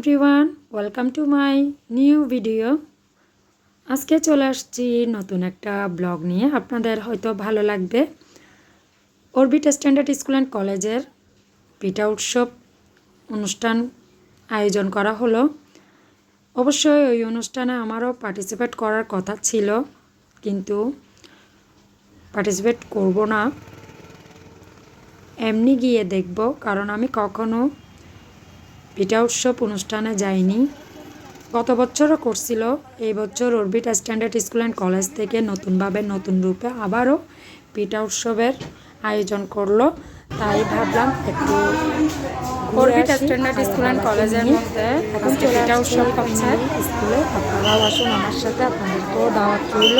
Everyone welcome to my new video আজকে চলে আসছি নতুন একটা ব্লগ নিয়ে। আপনাদের হয়তো ভালো লাগবে। অরবিট স্ট্যান্ডার্ড স্কুল অ্যান্ড কলেজের পিঠা উৎসব অনুষ্ঠান আয়োজন করা হলো। অবশ্যই ওই অনুষ্ঠানে আমারও পার্টিসিপেট করার কথা ছিল, কিন্তু পার্টিসিপেট করব না। এমনি গিয়ে দেখব, কারণ আমি কখনো পিঠা উৎসব অনুষ্ঠানে যাইনি গত বছরও করছিল এই বছর Orbit standard school and college থেকে নতুনভাবে নতুন রূপে আবারও পিঠা উৎসবের আয়োজন করল। তাই ভাবলাম একটু অরবিট স্ট্যান্ডার্ড স্কুল অ্যান্ড কলেজের মধ্যে এখন পিঠা উৎসব হচ্ছে। স্কুলে আপনারাও আসুন আমার সাথে আপনাদেরকেও দাওয়াত রইল।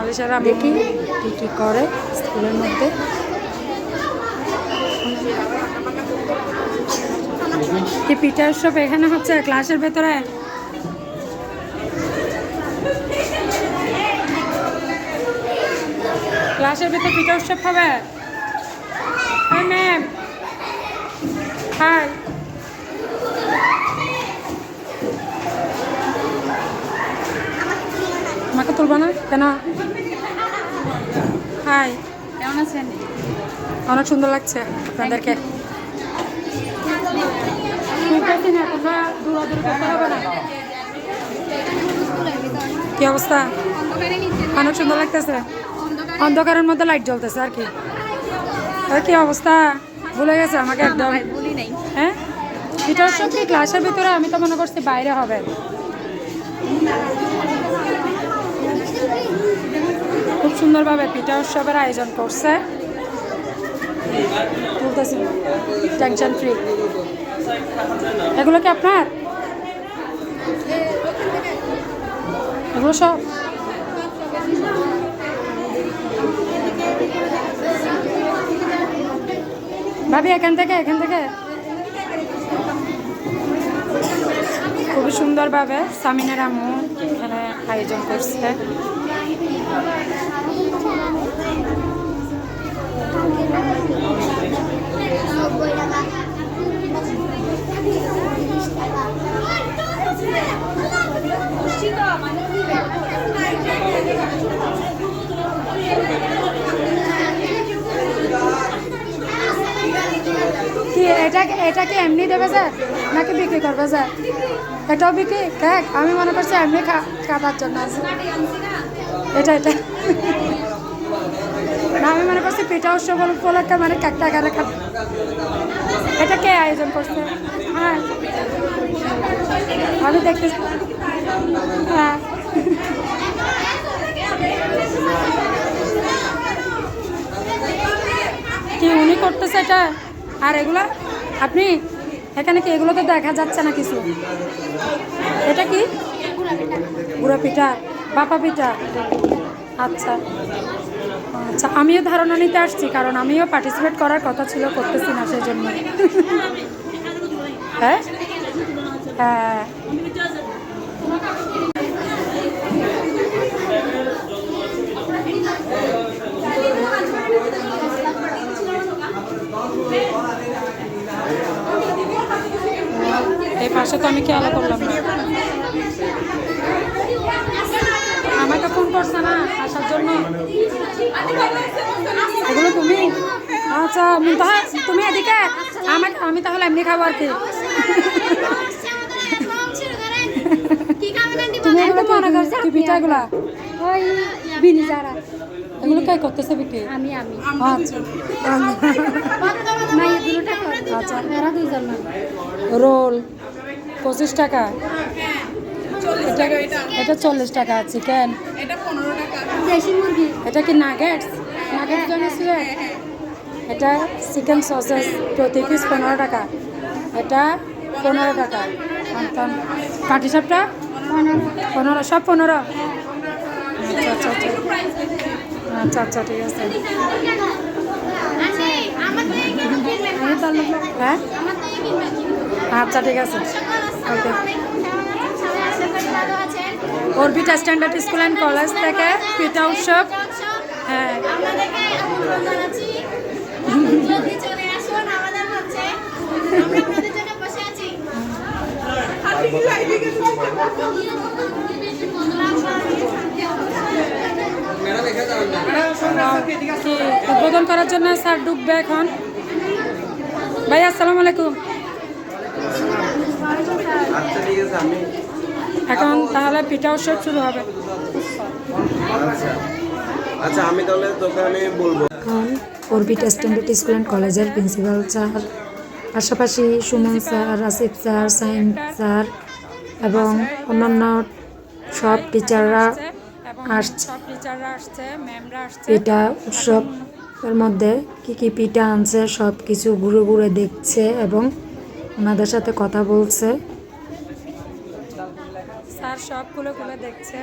আলিশারা দেখি কী কী করে স্কুলের মধ্যে কি পিঠা উৎসব এখানে হচ্ছে ক্লাসের ভেতরে। ক্লাসের ভেতরে পিঠা উৎসব হবে হাই ম্যাম হাই। আমাকে তুলবা না? কেন? হাই। কেমন আছেন? অনেক সুন্দর লাগছে আপনাদেরকে। বুঝতেছি না তোমরা দৌড়াদৌড়ি করতে হবে না। কি অবস্থা? অনেক সুন্দর লাগতেছে। অন্ধকারের মধ্যে লাইট জ্বলতেছে আর কি। কি অবস্থা? ভুলে গেছে আমাকে একদম। হ্যাঁ? উৎসব কি ক্লাসের ভিতরে আমি তো মনে করছি বাইরে হবে। খুব সুন্দরভাবে পিঠা উৎসবের আয়োজন করছে। বলতেছি টেনশন ফ্রি এগুলো কি আপনার? এগুলো সব? ভাবি, এখান থেকে এখান থেকে। খুবই সুন্দরভাবে সামিনের আম্মু এখানে আয়োজন করছে কি এটা এটা কি এমনি দেবে স্যার নাকি বিক্রি করবে স্যার এটাও বিক্রি? দেখ, আমি মনে করছি এমনি খাবার জন্য আছে। এটা এটা আমি মনে করছি পিঠা উৎসব উপলক্ষে মানে কেকটা আকারে খা এটা কে আয়োজন করছে? হ্যাঁ। আমি দেখতে হ্যাঁ। কি উনি করতেছে এটা? আর এগুলা? আপনি? এখানে কি এগুলো তো দেখা যাচ্ছে না কিছু? এটা কি? গুঁড়া পিঠা। বাপা পিঠা। আচ্ছা। আচ্ছা আমিও ধারণা নিতে আসছি, কারণ আমিও পার্টিসিপেট করার কথা ছিল, করতেছি না সেই জন্য হ্যাঁ? হ্যাঁ এই পাশে তো আমি খেয়াল করলাম না আমাকে ফোন করছে না আসার জন্য এগুলো তুমি আচ্ছা মুন্তাহা তুমি এদিকে আমাকে আমি তাহলে এমনি খাব আর কি। তুমি এগুলো মনে করছ কি পিঠা ওই বিনি যারা এগুলো কে করতেছে বিক্রি আমি আমি। আচ্ছা। না এগুলোটা করে? আচ্ছা। এরা দুইজন না। রোল পঁচিশ টাকা। এটা। এটা চল্লিশ টাকা চিকেন দেশি মুরগি। এটা কি নাগেটস নাগেটস জন্য এটা চিকেন সসেস প্রতি পিস পনেরো টাকা। এটা পনেরো টাকা। কাঠি সাপটা পনেরো সব পনেরো আচ্ছা আচ্ছা আচ্ছা। আচ্ছা ঠিক আছে। হ্যাঁ আচ্ছা ঠিক আছে। Okay Orbit standard school and college থেকে পিঠা উৎসব হ্যাঁ। উদ্বোধন করার জন্য স্যার ঢুকবে এখন। ভাই আসসালামু আলাইকুম। আচ্ছা ঠিক আছে আমি এখন তাহলে পিঠা উৎসব শুরু হবে। আচ্ছা আচ্ছা আমি তাহলে তোকে আমি বলব। এখন অরবিট স্ট্যান্ডার্ড স্কুল অ্যান্ড কলেজের প্রিন্সিপাল স্যার, পাশাপাশি Suman sir Asif sir sign sir এবং অন্যান্য সব টিচাররা আসছে সব টিচাররা আসছে ম্যামরা আসছে। পিঠা উৎসবের মধ্যে কি কি পিঠা আনছে সব কিছু ঘুরে ঘুরে দেখছে এবং ওনাদের সাথে কথা বলছে। স্যার সবগুলো খুলে দেখছে।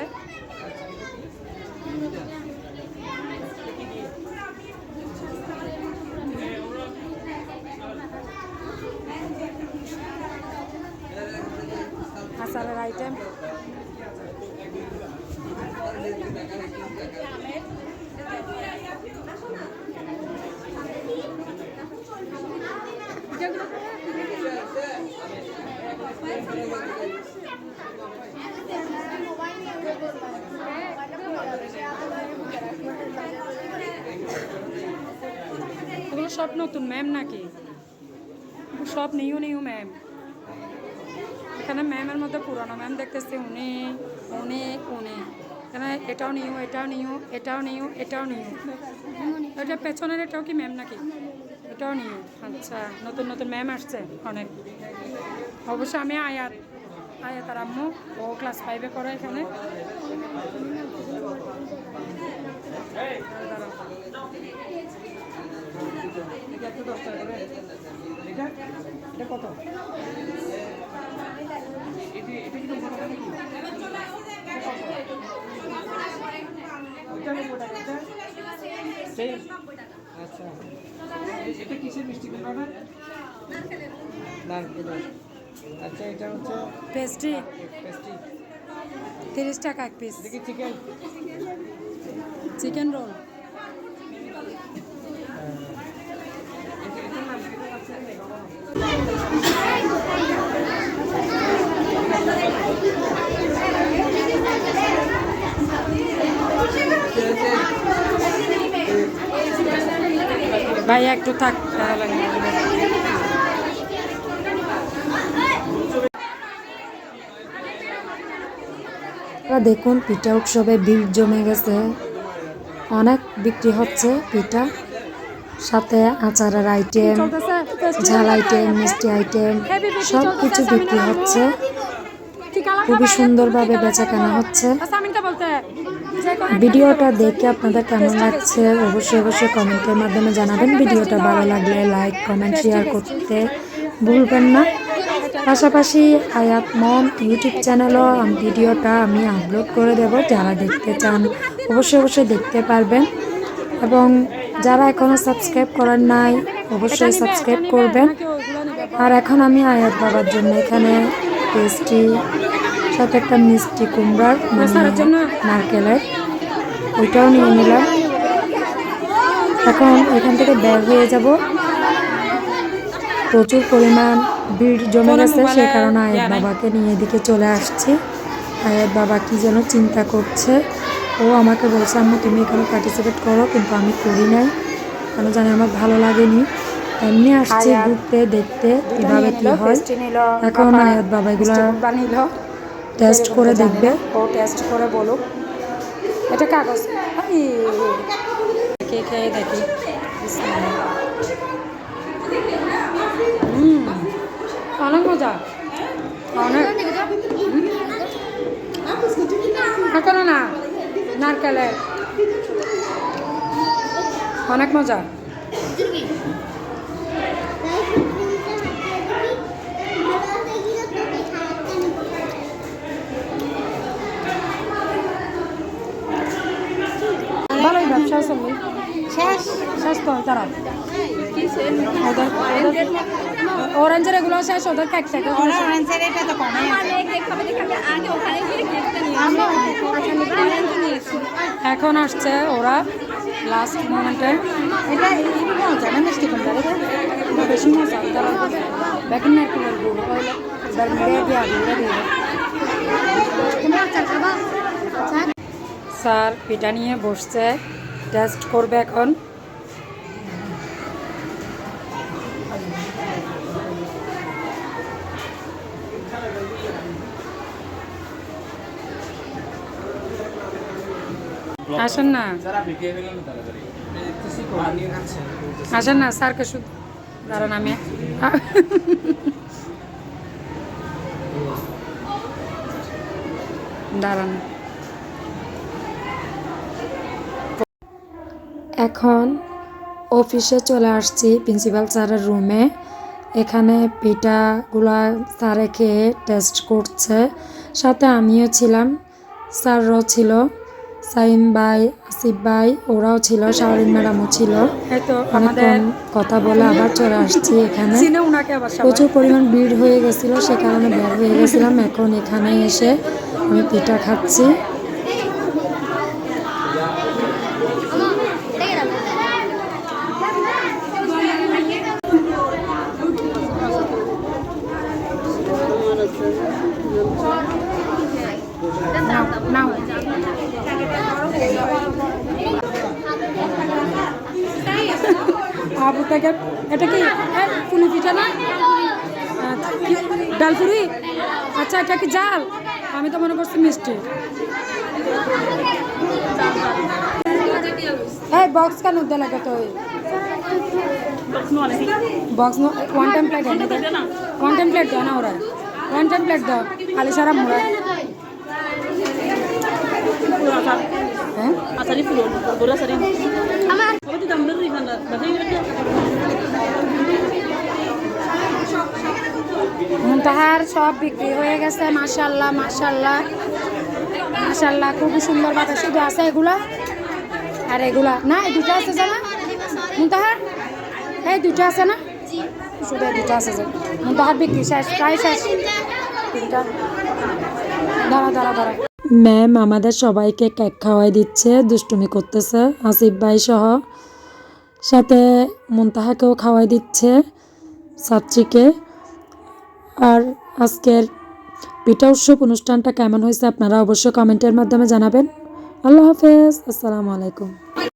আচারের আইটেম। এগুলো সব নতুন ম্যাম নাকি? সব নিউ নিউ ম্যাম এখানে ম্যামের মধ্যে পুরনো ম্যাম দেখতেছি, উনি উনি উনি। এখানে এটাও নিউ এটাও নিউ এটাও নিউ এটাও নিউ। এটা পেছনের এটাও কি ম্যাম নাকি? এটাও নিউ। আচ্ছা নতুন নতুন ম্যাম আসছে অনেক। অবশ্য আমি আয়াত আয়াত আর আম্মু, ও ক্লাস ফাইভে করে এখানে। আচ্ছা এটা মিষ্টি আচ্ছা এটা হচ্ছে পেস্ট্রি পেস্ট্রি তিরিশ টাকা এক পিস দেখি চিকেন চিকেন রোল ভাই একটু থাক তাহলে দেখুন পিঠা উৎসবে ভিড় জমে গেছে। অনেক বিক্রি হচ্ছে পিঠা সাথে আচারের আইটেম ঝাল আইটেম মিষ্টি আইটেম সব কিছু বিক্রি হচ্ছে। খুবই সুন্দরভাবে বেচা কেনা হচ্ছে। ভিডিওটা দেখে আপনাদের কেমন লাগছে, অবশ্যই অবশ্যই কমেন্টের মাধ্যমে জানাবেন। ভিডিওটা ভালো লাগলে লাইক, কমেন্ট, শেয়ার করতে ভুলবেন না। পাশাপাশি আয়াত মম ইউটিউব চ্যানেলও ভিডিওটা আমি আপলোড করে দেব। যারা দেখতে চান, অবশ্যই অবশ্যই দেখতে পারবেন। এবং যারা এখনও সাবস্ক্রাইব করেন নাই, অবশ্যই সাবস্ক্রাইব করবেন। আর এখন আমি আয়াত বাবার জন্য এখানে পেস্ট্রি, সাথে একটা মিষ্টি কুমড়ার নারকেলের ওইটাও নিয়ে নিলাম। এখন এখান থেকে বের হয়ে যাব। প্রচুর পরিমাণ ভিড় জমে গেছে সে কারণে আয়াত বাবাকে নিয়ে এদিকে চলে আসছি। আয়ের বাবা কি যেন চিন্তা করছে। ও আমাকে বলছে আম্মু তুমি এখানে পার্টিসিপেট করো কিন্তু আমি করি নাই। কেন জানি আমার ভালো লাগেনি। এমনি আসছি ঘুরতে দেখতে কীভাবে কি হয়। এখন আয়াত বাবা এগুলো টেস্ট করে দেখবে। ও টেস্ট করে বলুক। এটা কাগজ। কে খেয়ে দেখি। হুম, অনেক মজা। অনেক। এখন না। নারকেলের। অনেক মজা। ওদের অরেঞ্জের এগুলো শেষ ওদের কেক থেকে অরেঞ্জের এটা তো কমে। এখন আসছে ওরা লাস্ট মোমেন্টে এটা মজা না মিষ্টি কুমড়া? বেশি মজা। তারা খাবা আচার স্যার পিঠা নিয়ে বসছে। টেস্ট করবে এখন। আসেন না। আসেন না স্যারকে শুধু দাঁড়ান আমি। দাঁড়ান। এখন অফিসে চলে আসছি প্রিন্সিপাল স্যারের রুমে। এখানে পিঠাগুলা স্যারে খেয়ে টেস্ট করছে। সাথে আমিও ছিলাম স্যাররাও ছিল। সাইম ভাই আসিফ ভাই ওরাও ছিল শাওরিন ম্যাডামও ছিল। অনেকক্ষণ কথা বলে আবার চলে আসছি এখানে। প্রচুর পরিমাণ ভিড় হয়ে গেছিল সে কারণে বের হয়ে গেছিলাম। এখন এখানে এসে আমি পিঠা খাচ্ছি। আবু থেকে এটা কি পুলি পিঠা না? আচ্ছা, ডালপুরি? আচ্ছা এটা কি জাল? আমি তো মনে করছি মিষ্টি। এই বক্স কেন দিলে কত box one time plate one time plate দাও না ওরা। ওয়ান টাইম প্লেট দাও। খালি সারা মোড়া। হ্যাঁ? মুনতাহার সব বিক্রি হয়ে গেছে মাশাল্লাহ মাশাল্লাহ মাশাল্লাহ খুবই সুন্দর বাতাস। শুধু আছে এগুলা? আর এগুলা? না, এই দুটো আছে জানা? মুনতাহার? এই দুটো আছে না? শুধু এই দুটো আছে যে। মুনতাহার বিক্রি শেষ, প্রায় শেষ। তিনটা। দাঁড়া দাঁড়া দাঁড়া। ম্যাম, আমাদের সবাইকে কেক খাওয়াই দিচ্ছে, দুষ্টুমি করতেছে, আসিফ ভাই সহ। সাথে মুনতাহাকেও খাওয়াই দিচ্ছে ছাত্রীকে আর আজকের পিঠা উৎসব অনুষ্ঠানটা কেমন হয়েছে আপনারা অবশ্যই কমেন্টের মাধ্যমে জানাবেন। আল্লাহ হাফেজ, আসসালামু আলাইকুম।